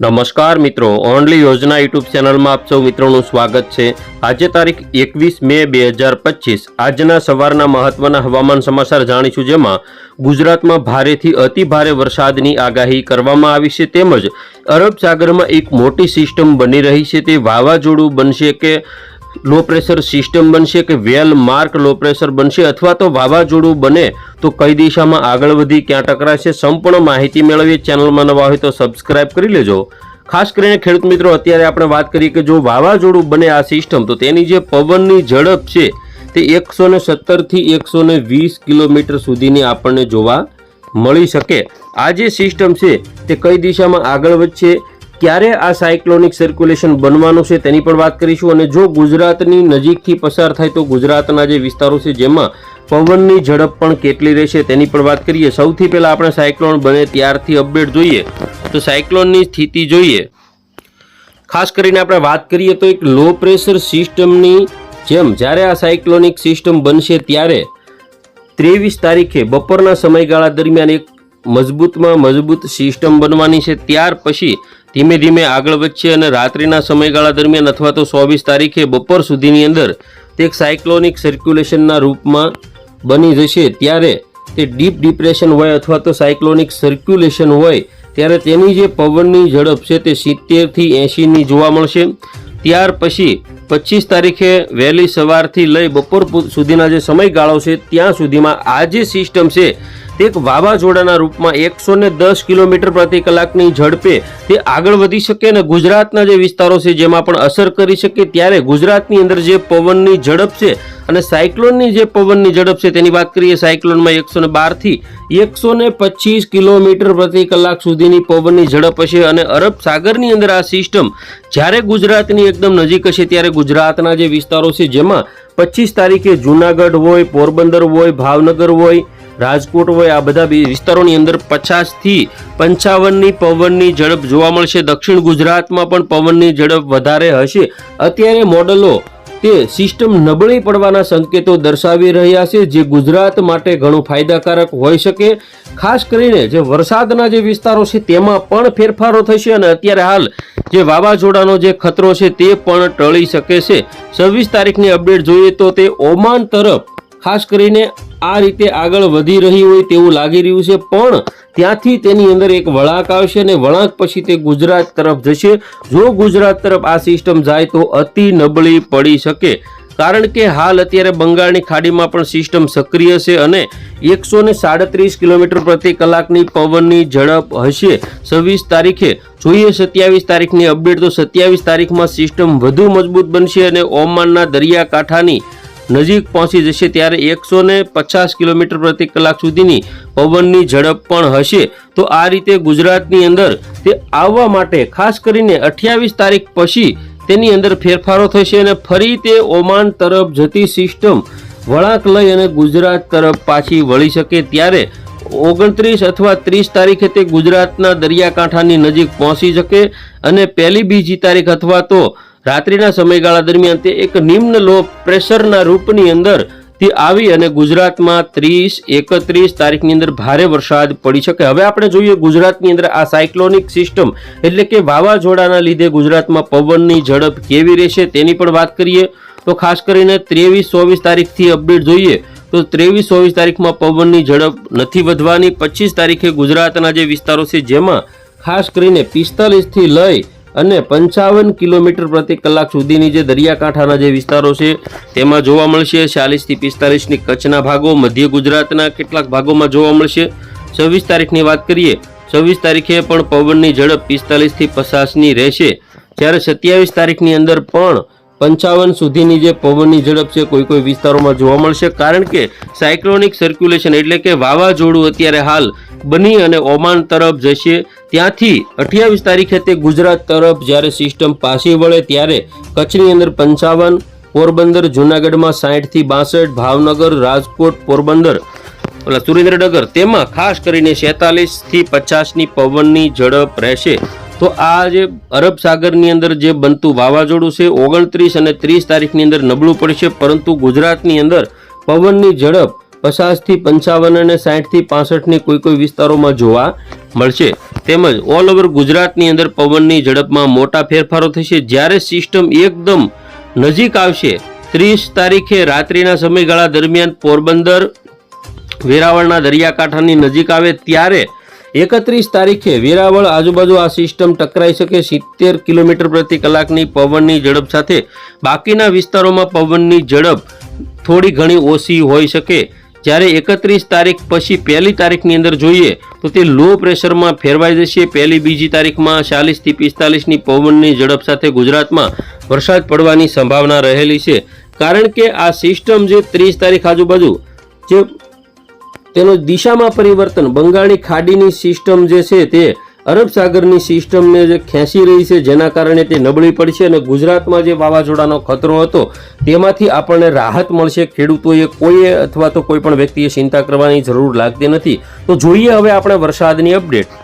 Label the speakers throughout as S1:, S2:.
S1: નમસ્કાર મિત્રો, ઓનલી યોજના યુટ્યુબ ચેનલમાં આપ સૌ મિત્રોનું સ્વાગત છે. આજે તારીખ એકવીસ મે બે હજાર પચીસ. આજના સવારના મહત્વના હવામાન સમાચાર જાણીશું જેમાં ગુજરાતમાં ભારેથી અતિ ભારે વરસાદની આગાહી કરવામાં આવી છે તેમજ અરબ સાગરમાં એક મોટી સિસ્ટમ બની રહી છે. તે વાવાઝોડું બનશે કે લો પ્રેશર સિસ્ટમ બનશે કે વેલ માર્ક લો પ્રેશર બનશે અથવા તો વાવાઝોડું બને, તો કઈ દિશામાં આગળ વધી, ક્યાં ટકરાશે, સંપૂર્ણ માહિતી મેળવીએ. ચેનલમાં નવા હોય તો સબસ્ક્રાઇબ કરી લેજો. ખાસ કરીને ખેડૂત મિત્રો, અત્યારે આપણે વાત કરીએ કે જો વાવાઝોડું બને આ સિસ્ટમ, તો તેની જે પવનની ઝડપ છે, તે એકસો ને સત્તરથી એકસો ને વીસ કિલોમીટર સુધીની આપણને જોવા મળી શકે. આ જે સિસ્ટમ છે, તે કઈ દિશામાં આગળ વધશે? ક્યારે આ સાયક્લોનિક સર્ક્યુલેશન બનવાનું છે તેની પણ વાત કરીશું અને જો ગુજરાતની નજીકથી પસાર થાય તો ગુજરાતના જે વિસ્તારો છે જેમાં પવનની ઝડપ પણ કેટલી રહેશે તેની પણ વાત કરીએ. સૌથી પહેલા આપણે સાયક્લોન બને ત્યારથી અપડેટ જોઈએ. તો સાયક્લોનની સ્થિતિ જોઈએ. ખાસ કરીને આપણે વાત કરીએ તો એક લો પ્રેશર સિસ્ટમની જેમ જ્યારે આ સાયક્લોનિક સિસ્ટમ બનશે ત્યારે ત્રેવીસ તારીખે બપોરના સમયગાળા દરમિયાન એક મજબૂતમાં મજબૂત સિસ્ટમ બનવાની છે. ત્યાર પછી ધીમે ધીમે આગળ વધશે અને રાત્રિના સમયગાળા દરમિયાન અથવા તો ચોવીસ તારીખે બપોર સુધીની અંદર તે એક સાયક્લોનિક સર્ક્યુલેશનના રૂપમાં બની જશે. ત્યારે તે ડીપ ડિપ્રેશન હોય અથવા તો સાયક્લોનિક સર્ક્યુલેશન હોય, ત્યારે તેની જે પવનની ઝડપ છે તે સિત્તેરથી એંશીની જોવા મળશે. ત્યાર પછી પચીસ તારીખે વહેલી સવારથી લઈ બપોર સુધીના જે સમયગાળો છે, ત્યાં સુધીમાં આ જે સિસ્ટમ છે એક વાવાઝોડાના રૂપમાં એકસો ને દસ કિલોમીટર પ્રતિ કલાકની ઝડપે તે આગળ વધી શકે અને ગુજરાતના જે વિસ્તારો છે જેમાં પણ અસર કરી શકે ત્યારે ગુજરાતની અંદર જે પવનની ઝડપ છે અને સાયક્લોનની જે પવનની ઝડપ છે તેની વાત કરીએ સાયક્લોનમાં એકસો ને બારથી એકસો ને પચીસ કિલોમીટર પ્રતિ કલાક સુધીની પવનની ઝડપ હશે અને અરબ સાગરની અંદર આ સિસ્ટમ જ્યારે ગુજરાતની એકદમ નજીક હશે ત્યારે ગુજરાતના જે વિસ્તારો છે જેમાં પચીસ તારીખે જુનાગઢ હોય પોરબંદર હોય ભાવનગર હોય રાજકોટ હોય, આ બધા વિસ્તારોની અંદર પચાસથી પંચાવનની પવનની ઝડપ જોવા મળશે. દક્ષિણ ગુજરાતમાં પણ પવનની ઝડપ વધારે હશે. અત્યારે મોડલો તે સિસ્ટમ નબળી પડવાના સંકેતો દર્શાવી રહ્યા છે, જે ગુજરાત માટે ઘણું ફાયદાકારક હોઈ શકે. ખાસ કરીને જે વરસાદના જે વિસ્તારો છે, તેમાં પણ ફેરફારો થશે અને અત્યારે હાલ જે વાવાઝોડાનો જે ખતરો છે, તે પણ ટળી શકે છે. છવ્વીસ તારીખની અપડેટ જોઈએ તો તે ઓમાન તરફ ખાસ કરીને આ રીતે આગળ વધી રહી હોય તેવું લાગી રહ્યું છે, પણ ત્યાંથી તેની અંદર એક વળાંક આવશે અને વળાંક પછી તે ગુજરાત તરફ જશે. જો ગુજરાત તરફ આ સિસ્ટમ જાય તો અતિ નબળી પડી શકે. કારણ કે હાલ અત્યારે બંગાળની ખાડીમાં પણ સિસ્ટમ સક્રિય છે અને એકસો ને સાડત્રીસ કિલોમીટર પ્રતિ કલાકની પવનની ઝડપ હશે. છવ્વીસ તારીખે જોઈએ સત્યાવીસ તારીખની અપડેટ, તો સત્યાવીસ તારીખમાં સિસ્ટમ વધુ મજબૂત બનશે અને ઓમાનના દરિયાકાંઠાની નજીક પહોંચી જશે ત્યારે એકસો પચાસ કિલોમીટર પ્રતિ કલાક સુધીની પવનની ઝડપ પણ હશે. તો આ રીતે ગુજરાતની અંદર તે આવવા માટે ખાસ કરીને અઠ્યાવીસ તારીખ પછી તેની અંદર ફેરફારો થશે અને ફરી તે ઓમાન તરફ જતી સિસ્ટમ વળાંક લઈ અને ગુજરાત તરફ પાછી વળી શકે ત્યારે ઓગણત્રીસ અથવા ત્રીસ તારીખે તે ગુજરાતના દરિયાકાંઠાની નજીક પહોંચી શકે અને પહેલી બીજી તારીખ અથવા તો રાત્રિના સમયગાળા દરમિયાન તે એક નિમ્ન લો પ્રેશરના રૂપની અંદર તે આવી અને ગુજરાતમાં ત્રીસ, એકત્રીસ તારીખની અંદર ભારે વરસાદ પડી શકે. હવે આપણે જોઈએ ગુજરાતની અંદર આ સાયક્લોનિક સિસ્ટમ એટલે કે વાવાઝોડાના લીધે ગુજરાતમાં પવનની ઝડપ કેવી રહેશે તેની પણ વાત કરીએ. તો ખાસ કરીને ત્રેવીસ, ચોવીસ તારીખથી અપડેટ જોઈએ તો ત્રેવીસ, ચોવીસ તારીખમાં પવનની ઝડપ નથી વધવાની. પચીસ તારીખે ગુજરાતના જે વિસ્તારો છે જેમાં ખાસ કરીને પિસ્તાલીસથી લઈ અને પંચાવન કિલોમીટર પ્રતિ કલાક સુધીની જે દરિયાકાંઠાના જે વિસ્તારો છે, તેમાં જોવા મળશે ચાલીસથી પિસ્તાલીસની કચ્છના ભાગો, મધ્ય ગુજરાતના કેટલાક ભાગોમાં જોવા મળશે. છવ્વીસ તારીખની વાત કરીએ, છવ્વીસ તારીખે પણ પવનની ઝડપ પિસ્તાલીસથી પચાસની રહેશે. જ્યારે સત્યાવીસ તારીખની અંદર પણ પંચાવન સુધીની જે પવનની ઝડપ છે, કોઈ કોઈ વિસ્તારોમાં જોવા મળશે. કારણ કે સાયક્લોનિક સર્ક્યુલેશન એટલે કે વાવાઝોડું અત્યારે હાલ બની અને ઓમાન તરફ જશે. ત્યાંથી અઠ્યાવીસ તારીખે તે ગુજરાત તરફ જ્યારે સિસ્ટમ પાછી વળે ત્યારે કચ્છની અંદર પંચાવન, પોરબંદર, જુનાગઢમાં સાહીઠથી બાસઠ, ભાવનગર, રાજકોટ, પોરબંદર સુરેન્દ્રનગર, તેમાં ખાસ કરીને છેતાલીસથી પચાસની પવનની ઝડપ રહેશે. તો આ જે અરબ સાગરની અંદર જે બનતું વાવાઝોડું છે, ઓગણત્રીસ અને ત્રીસ તારીખની અંદર નબળું પડશે, પરંતુ ગુજરાતની અંદર પવનની ઝડપ પચાસથી પંચાવન અને સાઠથી પાસઠની કોઈ કોઈ વિસ્તારોમાં જોવા મળશે. તેમજ ઓલ ઓવર ગુજરાતની અંદર પવનની ઝડપમાં મોટા ફેરફારો થશે. જ્યારે સિસ્ટમ એકદમ નજીક આવશે, ત્રીસ તારીખે રાત્રિના સમયગાળા દરમિયાન પોરબંદર, વેરાવળના દરિયાકાંઠાની નજીક આવે, ત્યારે એકત્રીસ તારીખે વેરાવળ આજુબાજુ આ સિસ્ટમ ટકરાઈ શકે સિત્તેર કિલોમીટર પ્રતિ કલાકની પવનની ઝડપ સાથે. બાકીના વિસ્તારોમાં પવનની ઝડપ થોડી ઘણી ઓછી હોઈ શકે. જ્યારે એકત્રીસ તારીખ પછી પહેલી તારીખની અંદર જોઈએ તો તે લો પ્રેશરમાં ફેરવાઈ જશે. પહેલી બીજી તારીખમાં ચાલીસથી પિસ્તાલીસની પવનની ઝડપ સાથે ગુજરાતમાં વરસાદ પડવાની સંભાવના રહેલી છે. કારણ કે આ સિસ્ટમ જે ત્રીસ તારીખ આજુબાજુ જે તેનો દિશામાં પરિવર્તન. બંગાળની ખાડીની સિસ્ટમ જે છે તે અરબ સાગરની સિસ્ટમને જે ખેંચી રહી છે, જેના કારણે તે નબળી પડશે અને ગુજરાતમાં જે વાવાઝોડાનો ખતરો હતો, તેમાંથી આપણને રાહત મળશે. ખેડૂતોએ કોઈએ અથવા તો કોઈ પણ વ્યક્તિએ ચિંતા કરવાની જરૂર લાગતી નથી. તો જોઈએ હવે આપણે વરસાદની અપડેટ.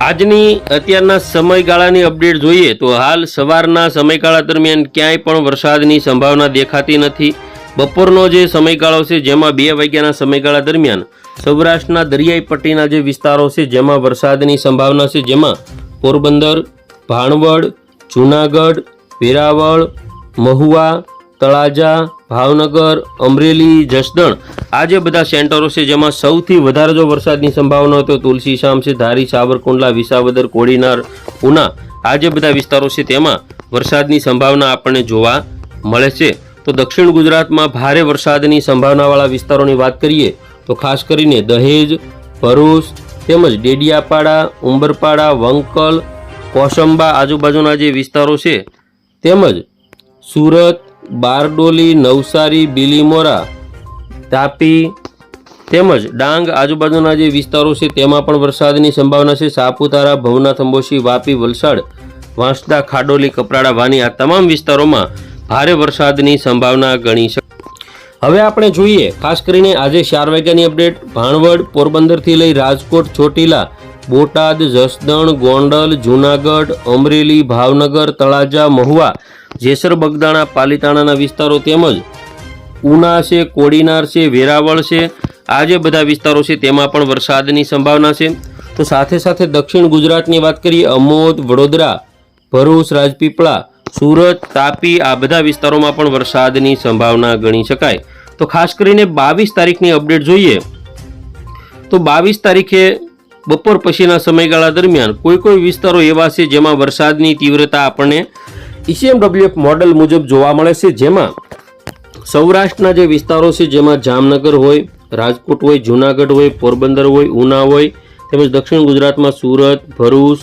S1: આજની અત્યારના સમયગાળાની અપડેટ જોઈએ તો હાલ સવારના સમયગાળા દરમિયાન ક્યાંય પણ વરસાદની સંભાવના દેખાતી નથી. બપોરનો જે સમયગાળો છે, જેમાં બે વાગ્યાના સમયગાળા દરમિયાન સૌરાષ્ટ્રના દરિયાઈ પટ્ટીના જે વિસ્તારો છે, જેમાં વરસાદની સંભાવના છે, જેમાં પોરબંદર, ભાણવડ, જૂનાગઢ, વેરાવળ, મહુવા, તળાજા, ભાવનગર, અમરેલી, જસદણ આ જે બધા સેન્ટરો છે, જેમાં સૌથી વધારે જો વરસાદની સંભાવના તો તુલસીશામ છે, ધારી, સાવરકુંડલા, વિસાવદર, કોડીનાર, ઉના આ જે બધા વિસ્તારો છે, તેમાં વરસાદની સંભાવના આપણને જોવા મળે છે. તો દક્ષિણ ગુજરાતમાં ભારે વરસાદની સંભાવનાવાળા વિસ્તારોની વાત કરીએ તો ખાસ કરીને દહેજ, ભરૂચ તેમજ ડેડિયાપાડા, ઉંબરપાડા, વંકલ, કોસંબા આજુબાજુના જે વિસ્તારો છે તેમજ સુરત, બારડોલી, નવસારી, બિલીમોરા, તાપી તેમજ ડાંગ આજુબાજુના જે વિસ્તારો છે તેમાં પણ વરસાદની સંભાવના છે. સાપુતારા, ભવનાથ અંબોશી, વાપી, વલસાડ, વાંસદા, ખાડોલી, કપરાડા, વાની આ તમામ વિસ્તારોમાં ભારે વરસાદની સંભાવના ગણી શકે હવે આપણે જોઈએ, ખાસ કરીને આજે ચાર વાગ્યાની અપડેટ, ભાણવડ પોરબંદરથી લઈ રાજકોટ, ચોટીલા, બોટાદ, જસદણ, ગોંડલ, જૂનાગઢ, અમરેલી, ભાવનગર, તળાજા, મહુવા, જેસર, બગદાણા, પાલીતાણાના વિસ્તારો તેમજ ઉના છે, કોડીનાર છે, વેરાવળ છે આ જે બધા વિસ્તારો છે, તેમાં પણ વરસાદની સંભાવના છે. તો સાથે સાથે દક્ષિણ ગુજરાતની વાત કરીએ, અમોદ, વડોદરા, ભરૂચ, રાજપીપળા સુરત, તાપી આ બધા વિસ્તારોમાં પણ વરસાદની સંભાવના ગણી શકાય. તો ખાસ કરીને બાવીસ તારીખની અપડેટ જોઈએ તો બાવીસ તારીખે બપોર પછીના સમયગાળા દરમિયાન કોઈ કોઈ વિસ્તારો એવા છે જેમાં વરસાદની તીવ્રતા આપણને ઈસીએમડબ્લ્યુએફ મોડલ મુજબ જોવા મળે છે. જેમાં સૌરાષ્ટ્રના જે વિસ્તારો છે જેમાં જામનગર હોય, રાજકોટ હોય, જૂનાગઢ હોય, પોરબંદર હોય, ઉના હોય, તેમજ દક્ષિણ ગુજરાતમાં સુરત, ભરૂચ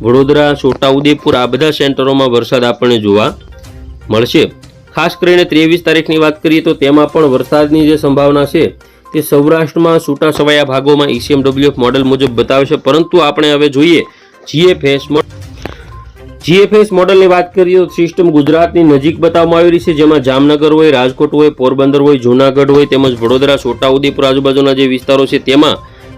S1: વડોદરા છોટાઉદેપુર આ બધા સેન્ટરોમાં વરસાદ આપણને જોવા મળશે. ખાસ કરીને ત્રેવીસ તારીખની વાત કરીએ તો તેમાં પણ વરસાદની જે સંભાવના છે તે સૌરાષ્ટ્રમાં છૂટા છવાયા ભાગોમાં ઈસીએમડબ્લ્યુએફ મોડલ મુજબ બતાવે છે પરંતુ આપણે હવે જોઈએ જીએફએસ જીએફએસ મોડલની વાત કરીએ તો સિસ્ટમ ગુજરાતની નજીક બતાવવામાં આવી રહી છે, જેમાં જામનગર હોય, રાજકોટ હોય, પોરબંદર હોય, જૂનાગઢ હોય, તેમજ વડોદરા છોટાઉદેપુર આજુબાજુના જે વિસ્તારો છે તેમાં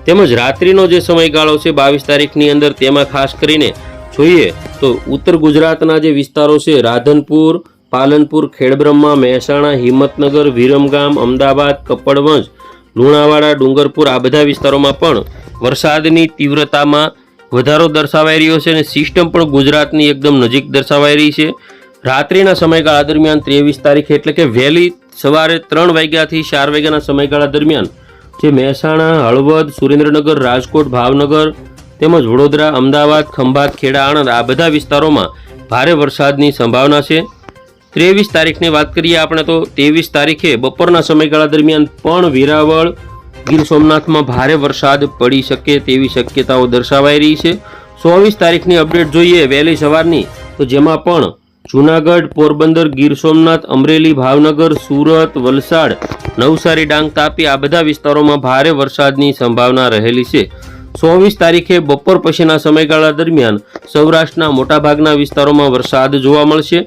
S1: તેમજ રાત્રિનો જે સમયગાળો છે બાવીસ તારીખની અંદર તેમાં ખાસ કરીને જોઈએ તો ઉત્તર ગુજરાતના જે વિસ્તારો છે, રાધનપુર, પાલનપુર, ખેડબ્રહ્મા, મહેસાણા, હિંમતનગર, વિરમગામ, અમદાવાદ, કપડવંજ, લુણાવાડા, ડુંગરપુર આ બધા વિસ્તારોમાં પણ વરસાદની તીવ્રતામાં વધારો દર્શાવાઈ રહ્યો છે અને સિસ્ટમ પણ ગુજરાતની એકદમ નજીક દર્શાવાઈ રહી છે. રાત્રિના સમયગાળા દરમિયાન ત્રેવીસ તારીખ એટલે કે વહેલી સવારે ત્રણ વાગ્યાથી ચાર વાગ્યાના સમયગાળા દરમિયાન જે મહેસાણા, હળવદ, સુરેન્દ્રનગર, રાજકોટ, ભાવનગર તેમજ વડોદરા, અમદાવાદ, ખંભાત, ખેડા, આણંદ આ બધા વિસ્તારોમાં ભારે વરસાદની સંભાવના છે. ત્રેવીસ તારીખની વાત કરીએ આપણે તો ત્રેવીસ તારીખે બપોરના સમયગાળા દરમિયાન પણ વેરાવળ, ગીર સોમનાથમાં ભારે વરસાદ પડી શકે તેવી શક્યતાઓ દર્શાવાઈ રહી છે. ચોવીસ તારીખની અપડેટ જોઈએ વહેલી સવારની તો જેમાં પણ જૂનાગઢ, પોરબંદર, ગીર સોમનાથ, અમરેલી, ભાવનગર, સુરત, વલસાડ, નવસારી, ડાંગ તાપી આ બધા વિસ્તારોમાં ભારે વરસાદની સંભાવના રહેલી છે. ચોવીસ તારીખે બપોર પછીના સમયગાળા દરમિયાન સૌરાષ્ટ્રના મોટાભાગના વિસ્તારોમાં વરસાદ જોવા મળશે.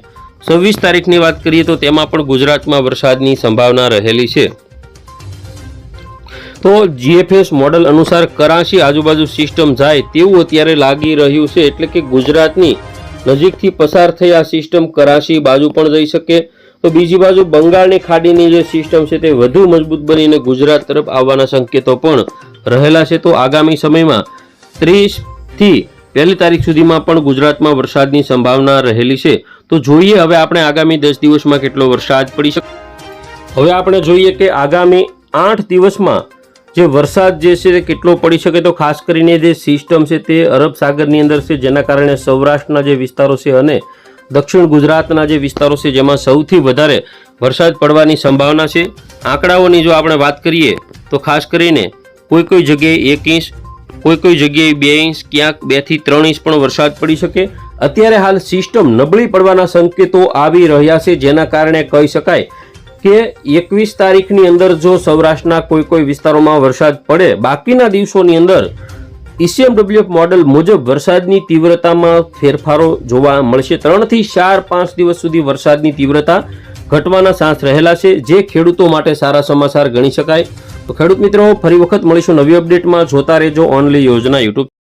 S1: છવ્વીસ તારીખની વાત કરીએ તો તેમાં પણ ગુજરાતમાં વરસાદની સંભાવના રહેલી છે. તો જીએફએસ મોડલ અનુસાર કરાચી આજુબાજુ સિસ્ટમ જાય તેવું અત્યારે લાગી રહ્યું છે એટલે કે ગુજરાતની નજીકથી પસાર થઈ આ સિસ્ટમ કરાચી બાજુ પણ જઈ શકે. તો બીજી બાજુ બંગાળની ખાડીની જે સિસ્ટમ છે તે વધુ મજબૂત બનીને ગુજરાત તરફ આવવાના સંકેતો પણ રહેલા છે. તો આગામી સમયમાં ત્રીસથી પહેલી તારીખ સુધીમાં પણ ગુજરાતમાં વરસાદની સંભાવના રહેલી છે. તો જોઈએ હવે આપણે આગામી દસ દિવસમાં કેટલો વરસાદ પડી શકે હવે આપણે જોઈએ કે આગામી આઠ દિવસમાં જે વરસાદ જે છે કેટલો પડી શકે તો ખાસ કરીને જે સિસ્ટમ છે તે અરબ સાગરની અંદર છે, જેના કારણે સૌરાષ્ટ્રના જે વિસ્તારો છે અને દક્ષિણ ગુજરાતના જે વિસ્તારો છે, જેમાં સૌથી વધારે વરસાદ પડવાની સંભાવના છે. આંકડાઓની જો આપણે વાત કરીએ, તો ખાસ કરીને કોઈ કોઈ જગ્યાએ એક ઇંચ, કોઈ કોઈ જગ્યાએ બે ઇંચ, ક્યાંક બેથી ત્રણ ઇંચ પણ વરસાદ પડી શકે. અત્યારે હાલ સિસ્ટમ નબળી પડવાના સંકેતો આવી રહ્યા છે, જેના કારણે કહી શકાય કે એકવીસ તારીખની અંદર જો સૌરાષ્ટ્રના કોઈ કોઈ વિસ્તારોમાં વરસાદ પડે, બાકીના દિવસોની અંદર ઈસીએમડબ્લ્યુએફ મોડેલ મુજબ વરસાદની તીવ્રતામાં ફેરફારો જોવા મળશે. ત્રણથી ચાર પાંચ દિવસ સુધી વરસાદની તીવ્રતા ઘટવાના ચાન્સ રહેલા છે, જે ખેડૂતો માટે સારા સમાચાર ગણી શકાય. તો ખેડૂત મિત્રો, ફરી વખત મળીશું નવી અપડેટમાં. જોતા રહેજો ઓનલી યોજના યુટ્યુબ